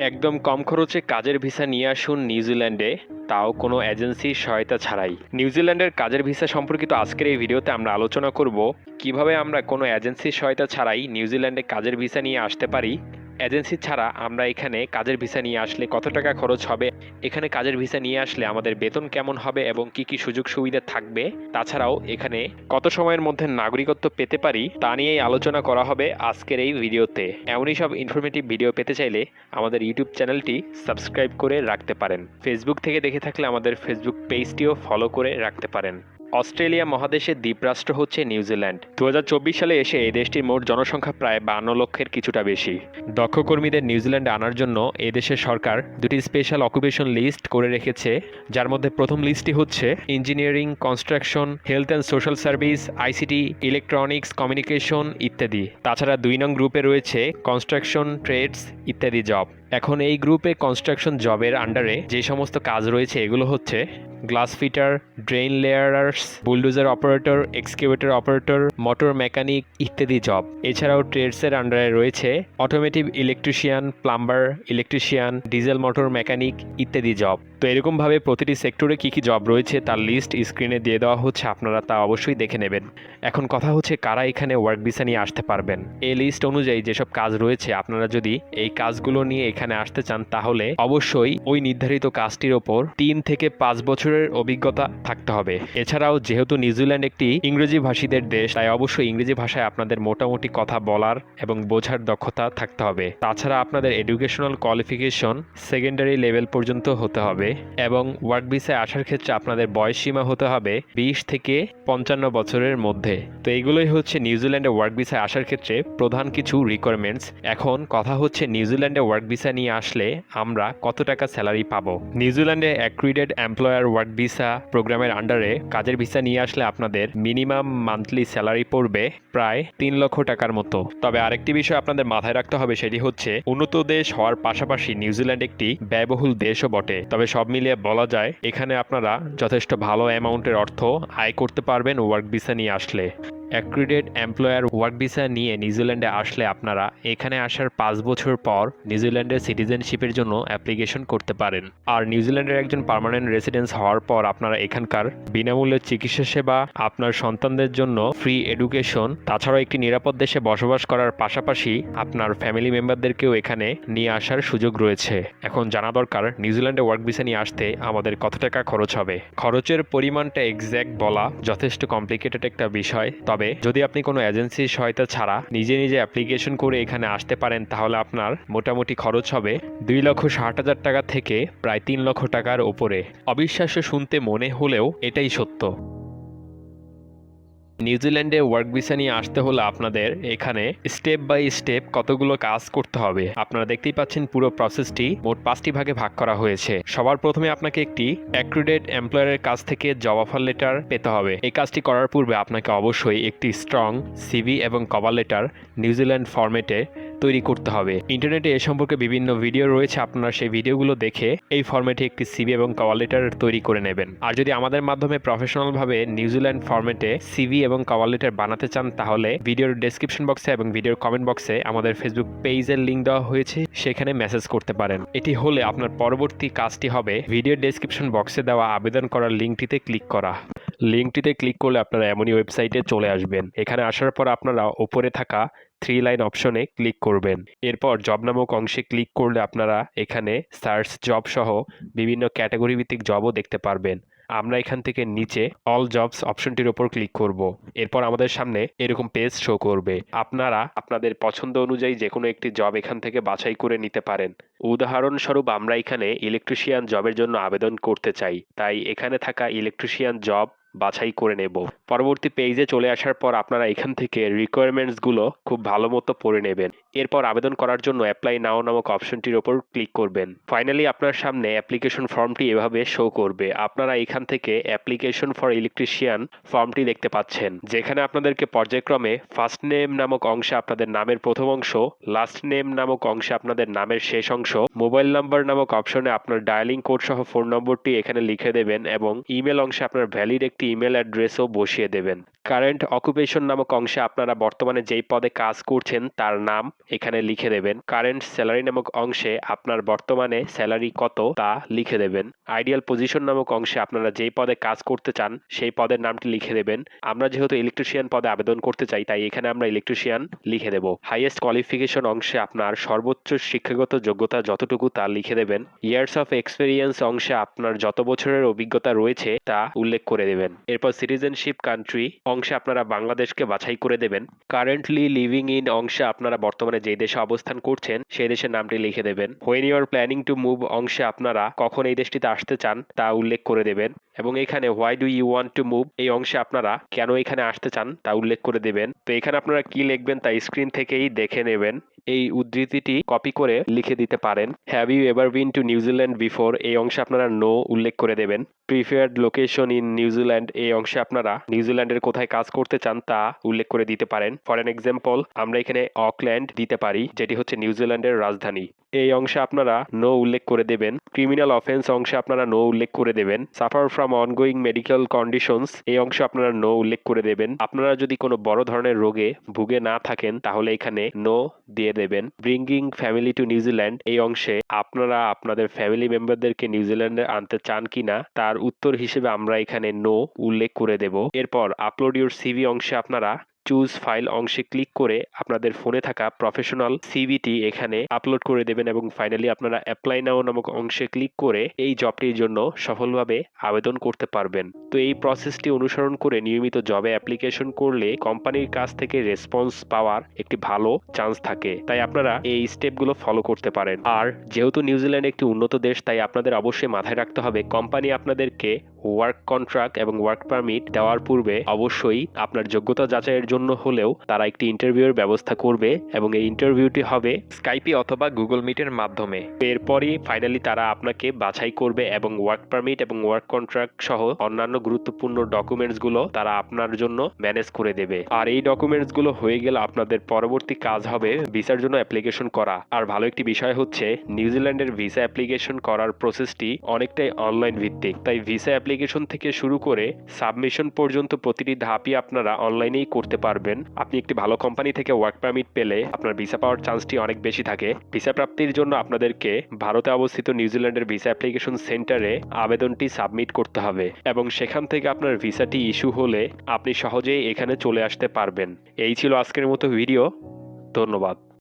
একদম কম খরচে কাজের ভিসা নিয়ে আসুন নিউজিল্যান্ডে। তাও কোনো এজেন্সির সহায়তা ছাড়াই। নিউজিল্যান্ডের কাজের ভিসা সম্পর্কিত আজকের এই ভিডিওতে আমরা আলোচনা করব, কীভাবে আমরা কোনো এজেন্সির সহায়তা ছাড়াই নিউজিল্যান্ডে কাজের ভিসা নিয়ে আসতে পারি এজেন্সি ছাড়া আমরা এখানে কাজের ভিসা নিয়ে আসলে কত টাকা খরচ হবে? এখানে কাজের ভিসা নিয়ে আসলে আমাদের বেতন কেমন হবে এবং কি কি সুযোগ সুবিধা থাকবে? তাছাড়াও এখানে কত সময়ের মধ্যে নাগরিকত্ব পেতে পারি তা নিয়েই আলোচনা করা হবে আজকের এই ভিডিওতে। এমনই সব ইনফরমেটিভ ভিডিও পেতে চাইলে আমাদের ইউটিউব চ্যানেলটি সাবস্ক্রাইব করে রাখতে পারেন। ফেসবুক থেকে দেখে থাকলে আমাদের ফেসবুক পেজটিও ফলো করে রাখতে পারেন। অস্ট্রেলিয়া মহাদেশের দ্বীপরাষ্ট্র হচ্ছে নিউজিল্যান্ড দু হাজার চব্বিশ সালে এসে এই দেশটির মোট জনসংখ্যা প্রায় বান্ন লক্ষের কিছুটা বেশি। দক্ষ কর্মীদের নিউজিল্যান্ডে আনার জন্য এ দেশের সরকার দুটি স্পেশাল অকুপেশন লিস্ট করে রেখেছে, যার মধ্যে প্রথম লিস্টটি হচ্ছে engineering, construction, health and social service, ICT, electronics, communication ইত্যাদি। তাছাড়া দুই নং গ্রুপে রয়েছে কনস্ট্রাকশন, ট্রেডস ইত্যাদি জব। এখন এই গ্রুপে কনস্ট্রাকশন জবের আন্ডারে যে সমস্ত কাজ রয়েছে, এগুলো হচ্ছে glass fitter drain layers bulldozer operator excavator operator motor mechanic ইত্যাদি জব এছাড়াও ট্রেডসের আন্ডারে রয়েছে automotive electrician plumber electrician diesel motor mechanic ইত্যাদি জব তো এরকমভাবে প্রতিটি সেক্টরে কী কী জব রয়েছে তার লিস্ট স্ক্রিনে দিয়ে দেওয়া হচ্ছে, আপনারা তা অবশ্যই দেখে নেবেন। এখন কথা হচ্ছে কারা এখানে ওয়ার্ক ভিসা নিয়ে আসতে পারবেন। এই লিস্ট অনুযায়ী যেসব কাজ রয়েছে, আপনারা যদি এই কাজগুলো নিয়ে এখানে আসতে চান, তাহলে অবশ্যই ওই নির্ধারিত কাজটির ওপর তিন থেকে পাঁচ বছরের অভিজ্ঞতা থাকতে হবে। এছাড়াও যেহেতু নিউজিল্যান্ড একটি ইংরেজি ভাষীদের দেশ, তাই অবশ্যই ইংরেজি ভাষায় আপনাদের মোটামুটি কথা বলার এবং বোঝার দক্ষতা থাকতে হবে। তাছাড়া আপনাদের এডুকেশনাল কোয়ালিফিকেশন সেকেন্ডারি লেভেল পর্যন্ত হতে হবে। এবং ওয়ার্ক ভিসায় আসার ক্ষেত্রে আপনাদের বয়স সীমা হতে হবে বিশ থেকে পঞ্চান্ন বছরের মধ্যে। তো এগুলোই হচ্ছে নিউজিল্যান্ডে ওয়ার্ক ভিসায় আসার ক্ষেত্রে প্রধান কিছু রিকোয়ারমেন্টস এখন কথা হচ্ছে নিউজিল্যান্ডে ওয়ার্ক ভিসা নিয়ে আসলে আমরা কত টাকা স্যালারি পাবো? নিউজিল্যান্ডে অ্যাক্রিডেড এমপ্লয়ার ওয়ার্ক ভিসা প্রোগ্রামের আন্ডারে কাজের ভিসা নিয়ে আসলে আপনাদের মিনিমাম মান্থলি স্যালারি পড়বে প্রায় তিন লক্ষ টাকার মতো। তবে আরেকটি বিষয় আপনাদের মাথায় রাখতে হবে সেটি হচ্ছে, উন্নত দেশ হওয়ার পাশাপাশি নিউজিল্যান্ড একটি ব্যয়বহুল দেশও বটে। তবে সব মিলিয়ে বলা যায়, এখানে আপনারা যথেষ্ট ভালো অ্যামাউন্টের অর্থ আয় করতে পারবেন ওয়ার্ক ভিসা নিয়ে আসলে। অ্যাক্রিডেড এমপ্লয়ার ওয়ার্ক ভিসা নিয়ে নিউজিল্যান্ডে আসলে আপনারা এখানে আসার পাঁচ বছর পর নিউজিল্যান্ডের সিটিজেনশিপের জন্য অ্যাপ্লিকেশন করতে পারেন। আর নিউজিল্যান্ডের একজন পার্মানেন্ট রেসিডেন্স হওয়ার পর আপনারা এখানকার বিনামূল্যে চিকিৎসা সেবা, আপনার সন্তানদের জন্য ফ্রি এডুকেশন, তাছাড়াও একটি নিরাপদ দেশে বসবাস করার পাশাপাশি আপনার ফ্যামিলি মেম্বারদেরকেও এখানে নিয়ে আসার সুযোগ রয়েছে। এখন জানা দরকার, নিউজিল্যান্ডে ওয়ার্ক ভিসা নিয়ে আসতে আমাদের কত টাকা খরচ হবে? খরচের পরিমাণটা এক্স্যাক্ট বলা যথেষ্ট কমপ্লিকেটেড একটা বিষয়। তবে যদি আপনি কোনো এজেন্সির সহায়তা ছাড়া নিজে নিজে অ্যাপ্লিকেশন করে এখানে আসতে পারেন, তাহলে আপনার মোটামুটি খরচ হবে দুই লক্ষ ষাট হাজার টাকা থেকে প্রায় তিন লক্ষ টাকার ওপরে অবিশ্বাস্য শুনতে মনে হলেও এটাই সত্য। নিউজিল্যান্ডে ওয়ার্ক ভিসা নিয়ে আসতে হলে আপনাদের এখানে স্টেপ বাই স্টেপ কতগুলো কাজ করতে হবে। আপনারা দেখতেই পাচ্ছেন পুরো প্রসেসটি মোট পাঁচটি ভাগে ভাগ করা হয়েছে। সবার প্রথমে আপনাকে একটি অ্যাক্রুডেট এমপ্লয়ারের কাছ থেকে জব অফার লেটার পেতে হবে। এই কাজটি করার পূর্বে আপনাকে অবশ্যই একটি স্ট্রং সিভি এবং কভার লেটার নিউজিল্যান্ড ফরম্যাটে তৈরি করতে হবে। ইন্টারনেটে এ সম্পর্কে বিভিন্ন ভিডিও রয়েছে, আপনারা সেই ভিডিওগুলো দেখে এই ফরম্যাটে একটি সিভি এবং কভার লেটার তৈরি করে নেবেন। আর যদি আমাদের মাধ্যমে প্রফেশনালভাবে নিউজিল্যান্ড ফরম্যাটে সিভি এবং কভার লেটার বানাতে চান, তাহলে ভিডিওর ডেসক্রিপশন বক্সে এবং ভিডিওর কমেন্ট বক্সে আমাদের ফেসবুক পেজের লিঙ্ক দেওয়া হয়েছে, সেখানে মেসেজ করতে পারেন। এটি হলে আপনার পরবর্তী কাজটি হবে ভিডিওর ডেসক্রিপশন বক্সে দেওয়া আবেদন করার লিঙ্কটিতে ক্লিক করা। লিঙ্কটিতে ক্লিক করলে আপনারা এমনই ওয়েবসাইটে চলে আসবেন। এখানে আসার পর আপনারা ওপরে থাকা থ্রি লাইন অপশনে ক্লিক করবেন। এরপর জব নামক অংশে ক্লিক করলে আপনারা এখানে সার্চ জব সহ বিভিন্ন ক্যাটাগরি ভিত্তিক জবও দেখতে পারবেন। আমরা এখান থেকে নিচে অল জবস অপশনটির ওপর ক্লিক করব। এরপর আমাদের সামনে এরকম পেজ শো করবে। আপনারা আপনাদের পছন্দ অনুযায়ী যে কোনো একটি জব এখান থেকে বাছাই করে নিতে পারেন। উদাহরণস্বরূপ আমরা এখানে ইলেকট্রিশিয়ান জবের জন্য আবেদন করতে চাই। তাই এখানে থাকা ইলেকট্রিশিয়ান জব বাছাই করে নেব। পরবর্তী পেজে চলে আসার পর আপনারা এখান থেকে রিকোয়ারমেন্টসগুলো খুব ভালো মতো পড়ে নেবেন। এরপর আবেদন করার জন্য অ্যাপ্লাই নাও নামক অপশনটির ওপর ক্লিক করবেন। ফাইনালি আপনার সামনে অ্যাপ্লিকেশন ফর্মটি এভাবে শো করবে। আপনারা এখান থেকে অ্যাপ্লিকেশন ফর ইলেকট্রিশিয়ান ফর্মটি দেখতে পাচ্ছেন, যেখানে আপনাদেরকে পর্যায়ক্রমে ফার্স্ট নেম নামক অংশে আপনাদের নামের প্রথম অংশ লাস্ট নেম নামক অংশে আপনাদের নামের শেষ অংশ মোবাইল নাম্বার নামক অপশনে আপনার ডায়ালিং কোড সহ ফোন নম্বরটি এখানে লিখে দেবেন এবং ইমেল অংশে আপনার ভ্যালিড একটি ইমেল অ্যাড্রেসও বসিয়ে দেবেন। কারেন্ট অকুপেশন নামক অংশে আপনারা বর্তমানে যেই পদে কাজ করছেন, তার নাম এখানে লিখে দেবেন কারেন্ট স্যালারি নামক অংশে আপনার বর্তমানে স্যালারি কত তা লিখে দেবেন। আইডিয়াল পজিশন নামক অংশে আপনারা যেই পদে কাজ করতে চান, সেই পদের নামটি লিখে দেবেন। আমরা যেহেতু ইলেকট্রিশিয়ান পদে আবেদন করতে চাই, তাই এখানে আমরা ইলেকট্রিশিয়ান লিখে দেব। হাইয়েস্ট কোয়ালিফিকেশন অংশে আপনার সর্বোচ্চ শিক্ষাগত যোগ্যতা যতটুকু তা লিখে দেবেন। ইয়ার্স অফ এক্সপিরিয়েন্স অংশে আপনার যত বছরের অভিজ্ঞতা রয়েছে তা উল্লেখ করে দেবেন। এরপর সিটিজেনশিপ কান্ট্রি অংশে আপনারা বাংলাদেশকে বাছাই করে দেবেন। কারেন্টলি লিভিং ইন অংশে আপনারা বর্তমানে যে দেশে অবস্থান করছেন সেই দেশের নামটি লিখে দেবেন। When you are planning to move অংশে আপনারা কখন এই দেশটিতে আসতে চান তা উল্লেখ করে দেবেন। এবং এখানে why do you want to move এই অংশে আপনারা কেন এখানে আসতে চান তা উল্লেখ করে দেবেন। তো এখানে আপনারা কি লিখবেন তা স্ক্রিন থেকেই দেখে নেবেন। এই উদ্ধৃতিটি কপি করে লিখে দিতে পারেন। Have you ever been to New Zealand before এই অংশে আপনারা নো উল্লেখ করে দেবেন। প্রিফেয়ার্ড লোকেশন ইন নিউজিল্যান্ড এই অংশে আপনারা নিউজিল্যান্ডের কোথায় কাজ করতে চান তা উল্লেখ করে দিতে পারেন। ফর অ্যান এক্সাম্পল আমরা এখানে অকল্যান্ড দিতে পারি, যেটি হচ্ছে নিউজিল্যান্ডের রাজধানী। এই অংশে আপনারা নো উল্লেখ করে দেবেন। ক্রিমিনাল অফেন্স অংশে আপনারা নো উল্লেখ করে দেবেন। Suffer from ongoing medical conditions এই অংশে আপনারা নো উল্লেখ করে দেবেন। আপনারা যদি কোনো বড় ধরনের রোগে ভুগে না থাকেন, তাহলে এখানে নো দিয়ে দেবেন। ব্রিঙ্গিং ফ্যামিলি টু নিউজিল্যান্ড এই অংশে আপনারা আপনাদের ফ্যামিলি মেম্বারদেরকে নিউজিল্যান্ডে আনতে চান কিনা, তার উত্তর হিসেবে আমরা এখানে নো উল্লেখ করে দেব। এরপর আপলোড ইউর সিভি অংশে আপনারা চুজ ফাইল অংশে ক্লিক করে আপনাদের ফোনে থাকা প্রফেশনাল সিভিটি এখানে আপলোড করে দেবেন এবং ফাইনালি আপনারা অ্যাপ্লাই নাও নামক অংশে ক্লিক করে এই জবটির জন্য সফলভাবে আবেদন করতে পারবেন। তো এই প্রসেসটি অনুসরণ করে নিয়মিত জবে অ্যাপ্লিকেশন করলে কোম্পানির কাছ থেকে রেসপন্স পাওয়ার একটি ভালো চান্স থাকে। তাই আপনারা এই স্টেপগুলো ফলো করতে পারেন। আর যেহেতু নিউজিল্যান্ড একটি উন্নত দেশ, তাই আপনাদের অবশ্যই মাথায় রাখতে হবে কোম্পানি আপনাদেরকে ওয়ার্ক কন্ট্রাক্ট এবং ওয়ার্ক পারমিট দেওয়ার পূর্বে অবশ্যই আপনার যোগ্যতা যাচাইয়ের জন্য হলেও তারা একটি ইন্টারভিউয়ের ব্যবস্থা করবে এবং এই ইন্টারভিউটি হবে স্কাইপি অথবা গুগল মিটের মাধ্যমে। এরপরই ফাইনালি তারা আপনাকে বাছাই করবে এবং ওয়ার্ক পারমিট এবং ওয়ার্ক কন্ট্রাক্ট সহ অন্যান্য গুরুত্বপূর্ণ ডকুমেন্টসগুলো তারা আপনার জন্য ম্যানেজ করে দেবে। আর এই ডকুমেন্টসগুলো হয়ে গেলে আপনাদের পরবর্তী কাজ হবে ভিসার জন্য অ্যাপ্লিকেশন করা। আর ভালো একটি বিষয় হচ্ছে নিউজিল্যান্ডের ভিসা অ্যাপ্লিকেশন করার প্রসেসটি অনেকটাই অনলাইন ভিত্তিক। তাই ভিসা অ্যাপ্লিকেশন থেকে শুরু করে সাবমিশন পর্যন্ত প্রতিটি ধাপই আপনারা অনলাইনেই করতে পারবেন। আপনি একটি ভালো কোম্পানি থেকে ওয়ার্ক পারমিট পেলে আপনার ভিসা পাওয়ার চান্সটি অনেক বেশি থাকে। ভিসা প্রাপ্তির জন্য আপনাদেরকে ভারতে অবস্থিত নিউজিল্যান্ডের ভিসা অ্যাপ্লিকেশন সেন্টারে আবেদনটি সাবমিট করতে হবে এবং সেখান থেকে আপনার ভিসাটি ইস্যু হলে আপনি সহজেই এখানে চলে আসতে পারবেন। এই ছিল আজকের মতো ভিডিও ধন্যবাদ।